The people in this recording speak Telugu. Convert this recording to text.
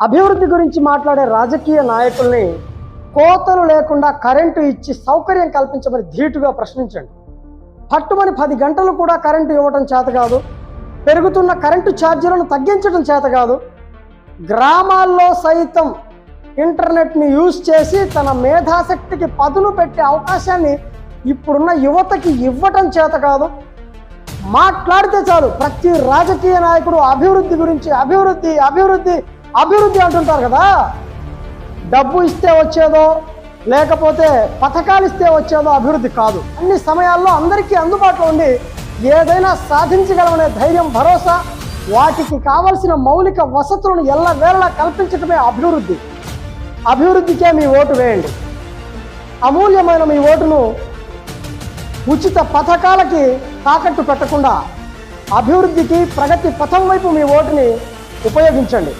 అభివృద్ధి గురించి మాట్లాడే రాజకీయ నాయకుల్ని కోతలు లేకుండా కరెంటు ఇచ్చి సౌకర్యం కల్పించమని ధీటుగా ప్రశ్నించండి. పట్టుమని పది గంటలు కూడా కరెంటు ఇవ్వటం చేత కాదు పెరుగుతున్న కరెంటు ఛార్జీలను తగ్గించడం చేత కాదు గ్రామాల్లో సైతం ఇంటర్నెట్ని యూజ్ చేసి తన మేధాశక్తికి పదును పెట్టే అవకాశాన్ని ఇప్పుడున్న యువతకి ఇవ్వటం చేత కాదు. మాట్లాడితే చాలు ప్రతి రాజకీయ నాయకుడు అభివృద్ధి గురించి అభివృద్ధి అభివృద్ధి అభివృద్ధి అంటుంటారు కదా? డబ్బు ఇస్తే వచ్చేదో లేకపోతే పథకాలు ఇస్తే వచ్చేదో అభివృద్ధి కాదు. అన్ని సమయాల్లో అందరికీ అందుబాటులో ఉండి ఏదైనా సాధించగలమనే ధైర్యం భరోసా వాటికి కావలసిన మౌలిక వసతులను ఎల్లవేళలా కల్పించడమే అభివృద్ధి. అభివృద్ధికే మీ ఓటు వేయండి. అమూల్యమైన మీ ఓటును ఉచిత పథకాలకి తాకట్టు పెట్టకుండా అభివృద్ధికి ప్రగతి పథం వైపు మీ ఓటుని ఉపయోగించండి.